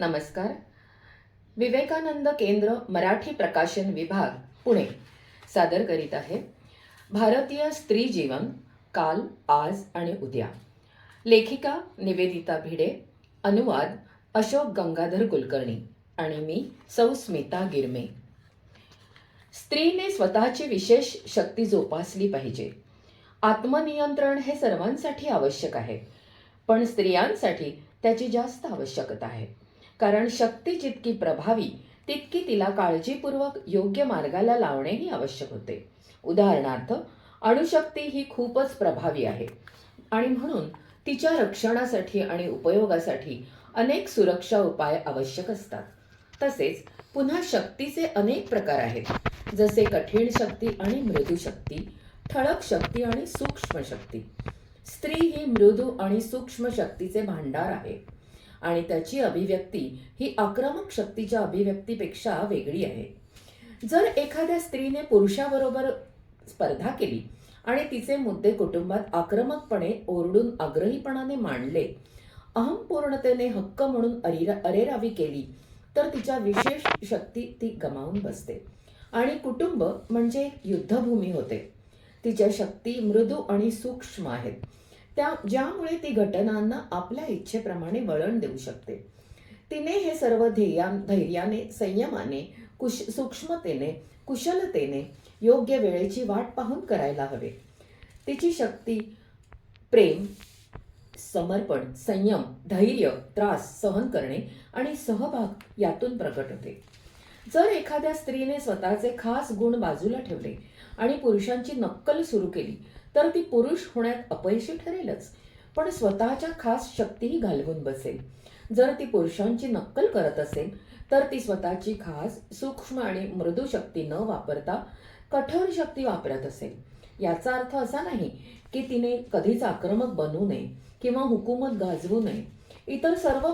नमस्कार. विवेकानंद केंद्र मराठी प्रकाशन विभाग पुणे. सादर करीत आहे भारतीय स्त्री जीवन काल आज आणि उद्या. लेखिका निवेदिता भिडे अनुवाद अशोक गंगाधर कुलकर्णी आणि मी सौ स्मिता गिरमे. स्त्रीने स्वतःची विशेष शक्ती जोपासली पाहिजे. आत्मनियंत्रण हे सर्वांसाठी आवश्यक आहे पण स्त्रियांसाठी त्याची जास्त आवश्यकता आहे. कारण शक्ती जितकी प्रभावी तितकी तिला काळजीपूर्वक योग्य मार्गाला लावणेही आवश्यक होते. उदाहरणार्थ अणुशक्ती ही खूपच प्रभावी आहे आणि म्हणून तिच्या रक्षणासाठी आणि उपयोगासाठी अनेक सुरक्षा उपाय आवश्यक असतात. तसेच पुन्हा शक्तीचे अनेक प्रकार आहेत जसे कठीण शक्ती आणि मृदू शक्ती ठळक शक्ती आणि सूक्ष्म शक्ती. स्त्री ही मृदू आणि सूक्ष्म शक्तीचे भांडार आहे. आणि त्याची अभिव्यक्ती ही आक्रमक शक्तीच्या अभिव्यक्तीपेक्षा वेगळी आहे. जर एखाद्या स्त्रीने पुरुषाबरोबर स्पर्धा केली आणि तिचे मुद्दे कुटुंबात आक्रमकपणे ओरडून आग्रहीपणाने मांडले अहमपूर्णतेने हक्क म्हणून अरिरा अरेरावी केली तर तिच्या विशेष शक्ती ती गमावून बसते. आणि कुटुंब म्हणजे युद्धभूमी होते. तिच्या शक्ती मृदू आणि सूक्ष्म आहेत. त्या ज्यामुळे ती घटनांना आपल्या इच्छेप्रमाणे वळण देऊ शकते. तिने हे सर्व ध्येया धैर्याने संयमाने कुश सूक्ष्मतेने कुशलतेने योग्य वेळेची वाट पाहून करायला हवे. तिची शक्ती प्रेम समर्पण संयम धैर्य त्रास सहन करणे आणि सहभाग यातून प्रकट होते. जर एखाद्या स्त्रीने स्वतःचे खास गुण बाजूला ठेवले आणि पुरुषांची नक्कल सुरू केली तर ती पुरुष होण्यात अपयशी ठरेलच. पण स्वतःच्या खास शक्तीही घालवून बसेल. जर ती पुरुषांची नक्कल करत असेल तर ती स्वतःची खास सूक्ष्म आणि मृदू शक्ती न वापरता कठोर शक्ती वापरत असेल. याचा अर्थ असा नाही की तिने कधीच आक्रमक बनू नये किंवा हुकूमत गाजवू नये. इतर सर्व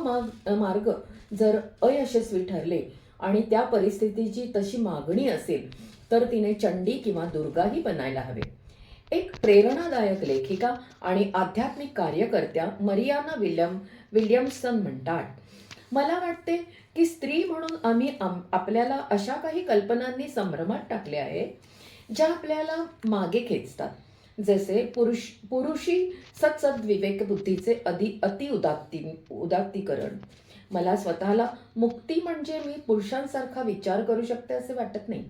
मार्ग जर अयशस्वी ठरले आणि त्या परिस्थितीची तशी मागणी असेल तर तिने चंडी किंवा दुर्गाही बनायला हवे. एक प्रेरणादायक लेखिका आणि आध्यात्मिक कार्यकर्त्या मरियाना विल्यम विल्यम्सन म्हणतात मला वाटते की स्त्री म्हणून आम्ही आपल्याला अशा काही कल्पनांनी संभ्रमात टाकले आहे ज्या आपल्याला मागे खेचतात. जसे पुरुष पुरुषी सत्सद विवेक बुद्धीचे अधि अति उदात्ती उदात्तीकरण. मला स्वतःला मुक्ती म्हणजे मी पुरुषांसारखा विचार करू शकते असे वाटत नाही.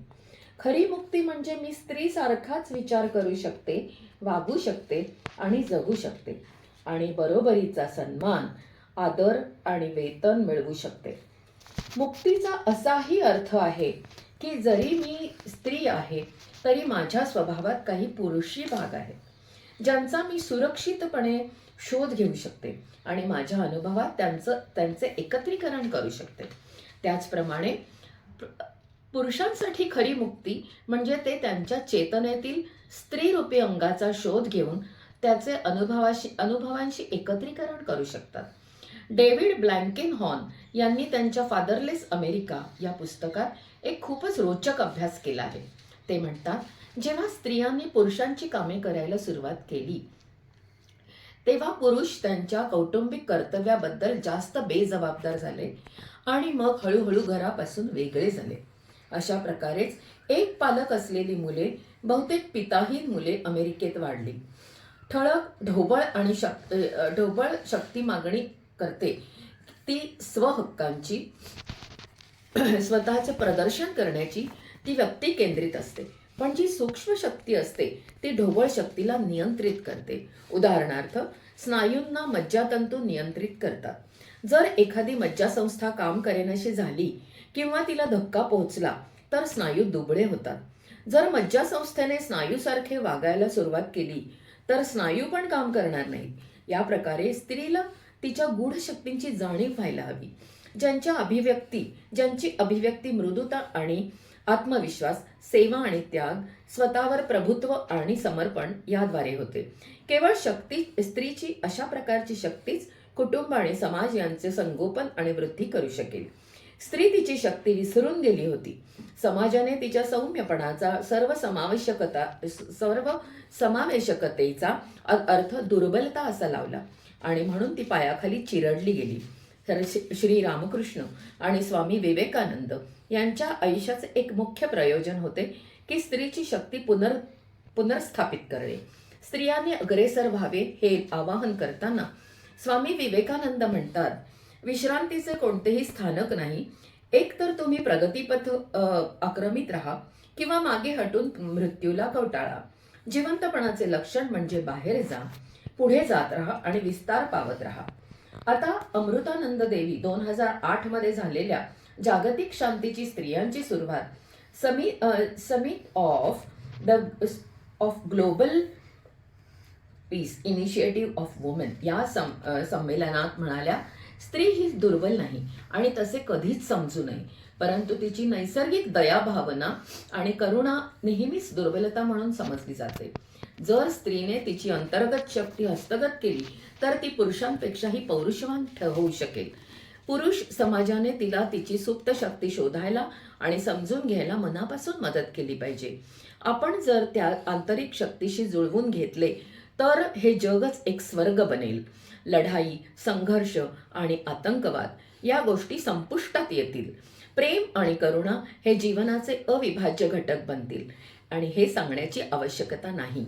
खरी मुक्ती म्हणजे मी स्त्रीसारखाच विचार करू शकते वागू शकते आणि जगू शकते. आणि बरोबरीचा सन्मान आदर आणि वेतन मिळवू शकते. मुक्तीचा असाही अर्थ आहे की जरी मी स्त्री आहे तरी माझ्या स्वभावात काही पुरुषी भाग आहेत ज्यांचा मी सुरक्षितपणे शोध घेऊ शकते आणि माझ्या अनुभवात त्यांचं त्यांचे एकत्रीकरण करू शकते. त्याचप्रमाणे पुरुषांसाठी खरी मुक्ती म्हणजे ते त्यांच्या चेतनेतील स्त्रीरूपी अंगाचा शोध घेऊन त्याचे अनुभवाशी अनुभवांशी एकत्रीकरण करू शकतात. डेव्हिड ब्लँकेन हॉर्न यांनी त्यांच्या फादरलेस अमेरिका या पुस्तकात एक खूपच रोचक अभ्यास केला आहे. ते म्हणतात जेव्हा स्त्रियांनी पुरुषांची कामे करायला सुरुवात केली तेव्हा पुरुष त्यांच्या कौटुंबिक कर्तव्याबद्दल जास्त बेजबाबदार झाले आणि मग हळूहळू घरापासून वेगळे झाले. अशा प्रकारेच एक पालक असलेली मुले बहुतेक पिताहीन मुले अमेरिकेत वाढली. ठळक ढोबळ आणि शक् ढोबळ शक्ती मागणी करते. ती स्वहक्कांची स्वतःचे प्रदर्शन करण्याची ती व्यक्ती केंद्रित असते. पण जी सूक्ष्म शक्ती असते ती ढोबळ शक्तीला नियंत्रित करते. उदाहरणार्थ स्नायूंना मज्जातंतू नियंत्रित करतात. जर एखादी मज्जासंस्था काम करेनाशी झाली किंवा तिला धक्का पोहोचला तर स्नायू दुबळे होतात. जर मज्जासंस्थेने स्नायूसारखे वागायला सुरुवात केली तर स्नायू पण काम करणार नाही. या प्रकारे स्त्रीला तिच्या गूढ शक्तींची जाणीव व्हायला हवी. ज्यांच्या अभिव्यक्ती ज्यांची अभिव्यक्ती मृदुता आणि आत्मविश्वास सेवा आणि त्याग स्वतःवर प्रभुत्व आणि समर्पण याद्वारे होते. केवळ शक्ती स्त्रीची अशा प्रकारची शक्तीच कुटुंब आणि समाज यांचे संगोपन आणि वृद्धी करू शकेल. स्त्री तिची शक्ती विसरून गेली होती. समाजाने तिच्या सौम्यपणाचा सर्व समावेशकता सर्व समावेशकतेचा अर्थ दुर्बलता असा लावला आणि म्हणून ती पायाखाली चिरडली गेली. तर श्री- रामकृष्ण आणि स्वामी विवेकानंद यांच्या आयुष्याचे एक मुख्य प्रयोजन होते की स्त्रीची शक्ती पुनर् पुनर्स्थापित करणे. स्त्रियांनी अग्रेसर व्हावे हे आवाहन करताना स्वामी विवेकानंद म्हणतात विश्रांतीचे कोणतेही स्थानक नाही. एकतर तुम्ही प्रगतीपथ आक्रमित राहा किंवा मागे हटून मृत्यूला कवटाळा. जिवंतपणाचे लक्षण म्हणजे बाहेर जा पुढे जात राहा आणि विस्तार पावत राहा. आता अमृतानंद देवी दोन हजार आठमध्ये झालेल्या जागतिक शांतीची स्त्रियांची सुरुवात. समी summit of the of global peace initiative of women या सम संमेलनात म्हणाल्या स्त्री ही दुर्बल नाही आणि तसे कधीच समजू नये. परंतु तिची नैसर्गिक दयाभावना आणि करुणा नेहमीच दुर्बलता म्हणून समजली जाते. जर स्त्रीने तिची अंतर्गत शक्ती हस्तगत केली तर ती पुरुषांपेक्षाही पौरुषवान होऊ शकेल. पुरुष समाजाने तिला तिची सुप्त शक्ती शोधायला आणि समजून घ्यायला मनापासून मदत केली पाहिजे. आपण जर त्या आंतरिक शक्तीशी जुळवून घेतले तर हे जगच एक स्वर्ग बनेल. लढाई संघर्ष आणि आतंकवाद या गोष्टी संपुष्टात येतील. प्रेम आणि करुणा हे जीवनाचे अविभाज्य घटक बनतील. आणि हे सांगण्याची आवश्यकता नाही.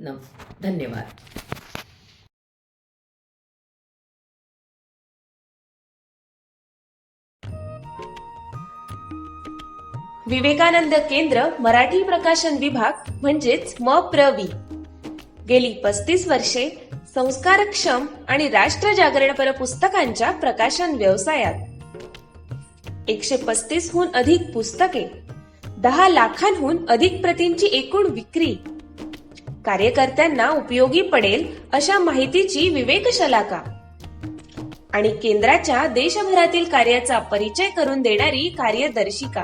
न धन्यवाद. विवेकानंद केंद्र मराठी प्रकाशन विभाग म्हणजेच म प्रवी गेली पस्तीस वर्षे संस्कारक्षम आणि राष्ट्र जागरणपर पुस्तकांच्या प्रकाशन व्यवसायात. एकशे पस्तीस हून अधिक पुस्तके दहा लाखांहून अधिक प्रतींची एकूण विक्री. कार्यकर्त्यांना उपयोगी पडेल अशा माहितीची विवेकशलाका. आणि केंद्राच्या देशभरातील कार्याचा परिचय करून देणारी कार्यदर्शिका.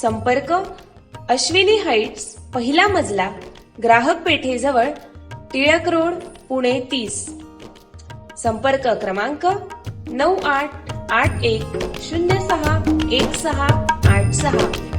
संपर्क अश्विनी हाईट्स पहिला मजला ग्राहक पेठेजवळ टिळक रोड पुणे तीस. संपर्क क्रमांक नऊ आठ आठ एक शून्य सहा एक सहा आठ सहा.